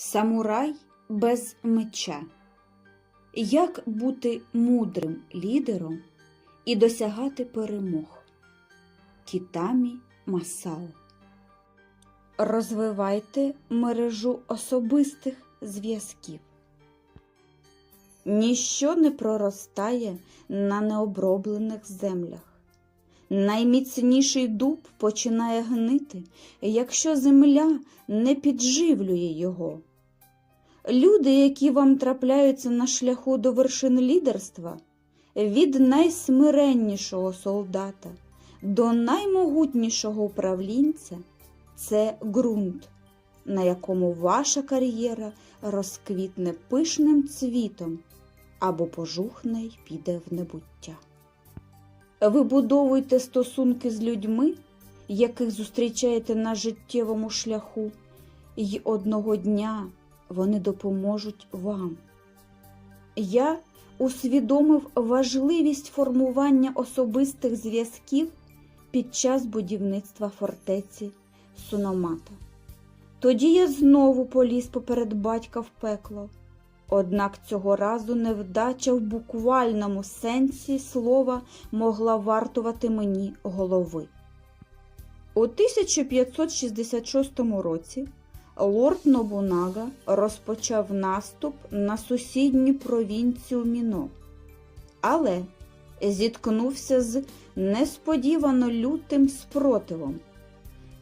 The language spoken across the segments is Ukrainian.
Самурай без меча. Як бути мудрим лідером і досягати перемог? Кітамі Масао. Розвивайте мережу особистих зв'язків. Ніщо не проростає на необроблених землях. Найміцніший дуб починає гнити, якщо земля не підживлює його. Люди, які вам трапляються на шляху до вершин лідерства, від найсмиреннішого солдата до наймогутнішого управлінця, це ґрунт, на якому ваша кар'єра розквітне пишним цвітом або пожухне й піде в небуття. Вибудовуйте стосунки з людьми, яких зустрічаєте на життєвому шляху, і одного дня вони допоможуть вам. Я усвідомив важливість формування особистих зв'язків під час будівництва фортеці Суномата. Тоді я знову поліз поперед батька в пекло. Однак цього разу невдача в буквальному сенсі слова могла вартувати мені голови. У 1566 році лорд Нобунага розпочав наступ на сусідню провінцію Міно, але зіткнувся з несподівано лютим спротивом.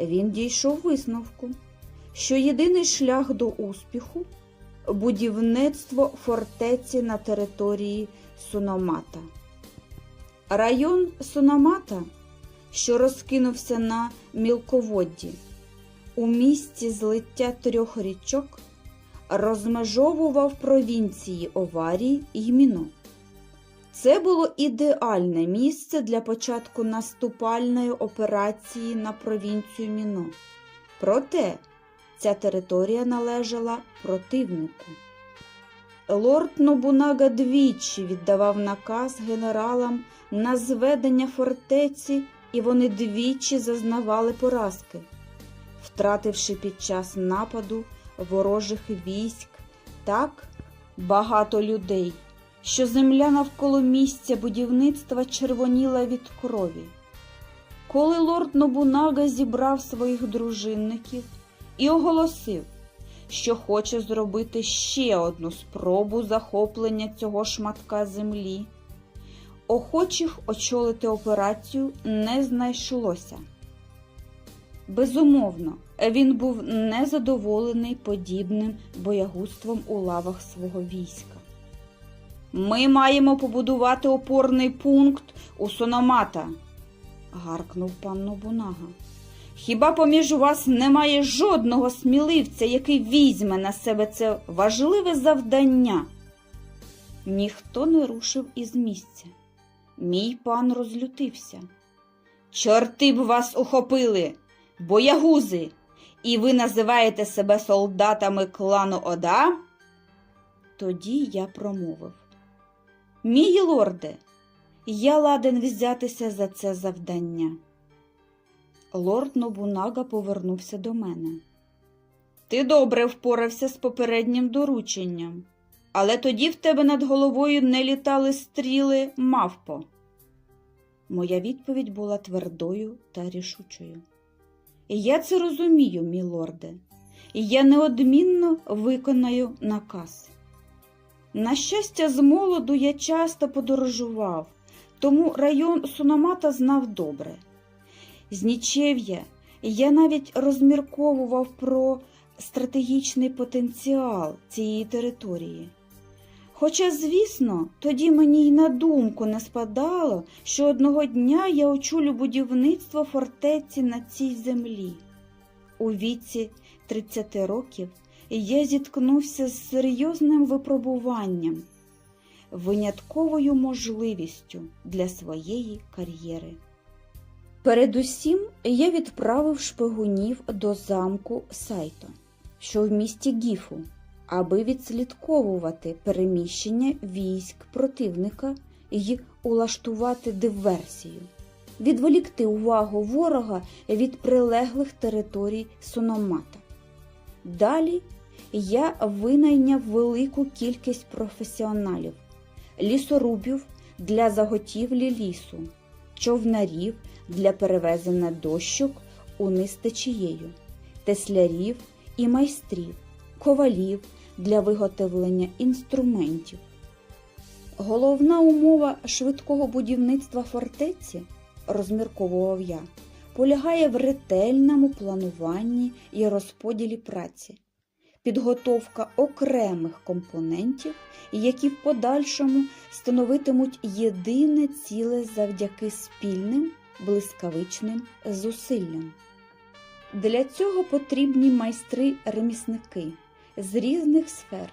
Він дійшов висновку, що єдиний шлях до успіху будівництво фортеці на території Суномата. Район Суномата, що розкинувся на мілководді, у місці злиття трьох річок, розмежовував провінції Оварії і Міно. Це було ідеальне місце для початку наступальної операції на провінцію Міно. Проте ця територія належала противнику. Лорд Нобунага двічі віддавав наказ генералам на зведення фортеці, і вони двічі зазнавали поразки, втративши під час нападу ворожих військ так багато людей, що земля навколо місця будівництва червоніла від крові. Коли лорд Нобунага зібрав своїх дружинників і оголосив, що хоче зробити ще одну спробу захоплення цього шматка землі. Охочих очолити операцію не знайшлося. Безумовно, він був незадоволений подібним боягузтвом у лавах свого війська. Ми маємо побудувати опорний пункт у Сономата, гаркнув пан Нобунага. Хіба поміж вас немає жодного сміливця, який візьме на себе це важливе завдання? Ніхто не рушив із місця. Мій пан розлютився. Чорти б вас ухопили, боягузи, і ви називаєте себе солдатами клану Ода? Тоді я промовив. Мій лорде, я ладен взятися за це завдання. Лорд Нобунага повернувся до мене. Ти добре впорався з попереднім дорученням, але тоді в тебе над головою не літали стріли мавпо. Моя відповідь була твердою та рішучою. Я це розумію, мій лорде, і я неодмінно виконаю наказ. На щастя, з молоду я часто подорожував, тому район Суномата знав добре. З нічев'я я навіть розмірковував про стратегічний потенціал цієї території. Хоча, звісно, тоді мені й на думку не спадало, що одного дня я очолю будівництво фортеці на цій землі. У віці 30 років я зіткнувся з серйозним випробуванням, винятковою можливістю для своєї кар'єри. Передусім я відправив шпигунів до замку Сайто, що в місті Гіфу, аби відслідковувати переміщення військ противника і улаштувати диверсію, відволікти увагу ворога від прилеглих територій Сономата. Далі я винайняв велику кількість професіоналів, лісорубів для заготівлі лісу, човнарів для перевезення дощок униз течією, теслярів і майстрів, ковалів для виготовлення інструментів. Головна умова швидкого будівництва фортеці, розмірковував я, полягає в ретельному плануванні і розподілі праці, підготовка окремих компонентів, які в подальшому становитимуть єдине ціле завдяки спільним блискавичним зусиллям. Для цього потрібні майстри-ремісники з різних сфер.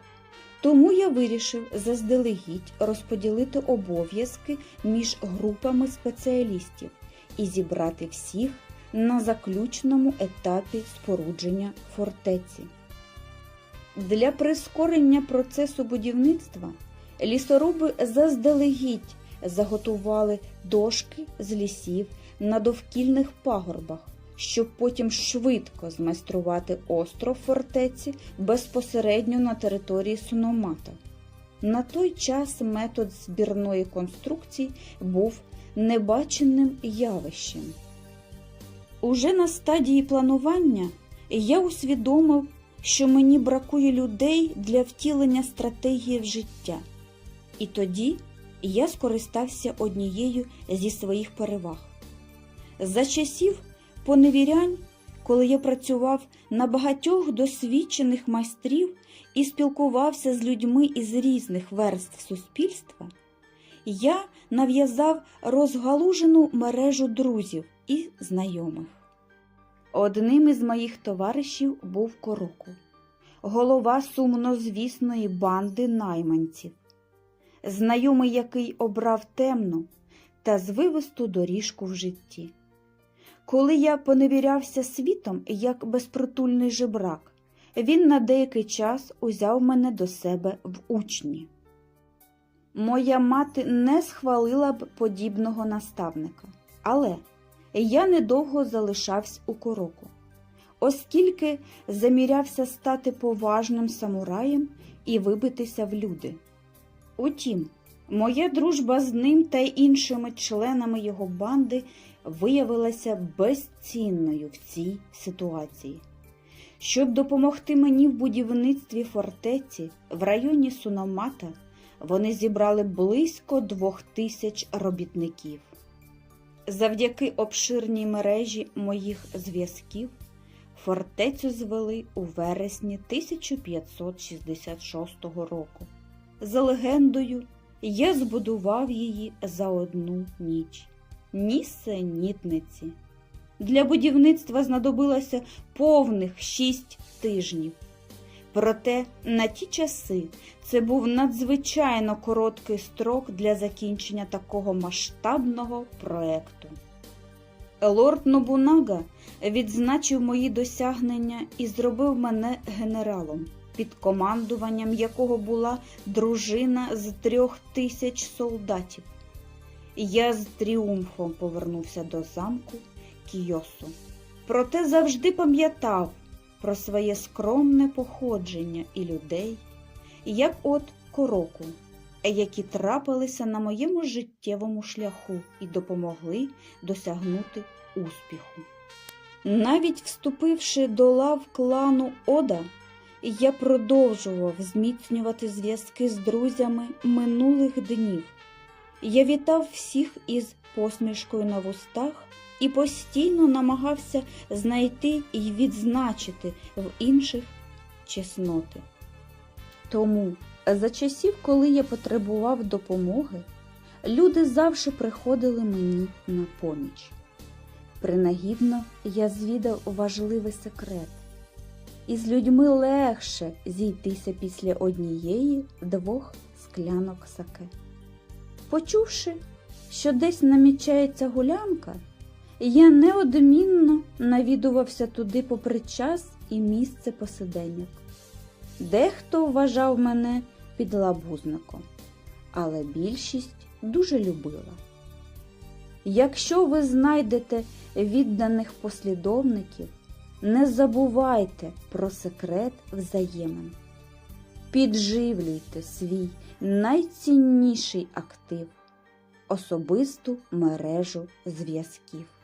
Тому я вирішив заздалегідь розподілити обов'язки між групами спеціалістів і зібрати всіх на заключному етапі спорудження фортеці. Для прискорення процесу будівництва лісоруби заздалегідь заготували дошки з лісів на довкільних пагорбах, щоб потім швидко змайструвати остров фортеці безпосередньо на території Суномата. На той час метод збірної конструкції був небаченим явищем. Уже на стадії планування я усвідомив, що мені бракує людей для втілення стратегії в життя. І тоді я скористався однією зі своїх переваг. За часів поневірянь, коли я працював на багатьох досвідчених майстрів і спілкувався з людьми із різних верств суспільства, я нав'язав розгалужену мережу друзів і знайомих. Одним із моїх товаришів був Короку, голова сумнозвісної банди найманців, знайомий, який обрав темну та звивисту доріжку в житті. Коли я поневірявся світом, як безпритульний жебрак, він на деякий час узяв мене до себе в учні. Моя мати не схвалила б подібного наставника, але я недовго залишався у короку, оскільки замірявся стати поважним самураєм і вибитися в люди. Утім, моя дружба з ним та іншими членами його банди виявилася безцінною в цій ситуації. Щоб допомогти мені в будівництві фортеці в районі Суномата, вони зібрали близько двох тисяч робітників. Завдяки обширній мережі моїх зв'язків фортецю звели у вересні 1566 року. За легендою, я збудував її за одну ніч. Нісенітниці. Для будівництва знадобилося повних шість тижнів. Проте на ті часи це був надзвичайно короткий строк для закінчення такого масштабного проекту. Лорд Нобунага відзначив мої досягнення і зробив мене генералом, під командуванням якого була дружина з трьох тисяч солдатів. Я з тріумфом повернувся до замку Кіосу. Проте завжди пам'ятав про своє скромне походження і людей, як от короку, які трапилися на моєму життєвому шляху і допомогли досягнути успіху. Навіть вступивши до лав клану Ода, я продовжував зміцнювати зв'язки з друзями минулих днів. Я вітав всіх із посмішкою на вустах і постійно намагався знайти і відзначити в інших чесноти. Тому, за часів, коли я потребував допомоги, люди завжди приходили мені на поміч. Принагідно я звідав важливий секрет. Із людьми легше зійтися після однієї двох склянок саке. Почувши, що десь намічається гулянка, я неодмінно навідувався туди попри час і місце посиденьок. Дехто вважав мене підлабузником, але більшість дуже любила. Якщо ви знайдете відданих послідовників, не забувайте про секрет взаємин. Підживлюйте свій найцінніший актив особисту мережу зв'язків.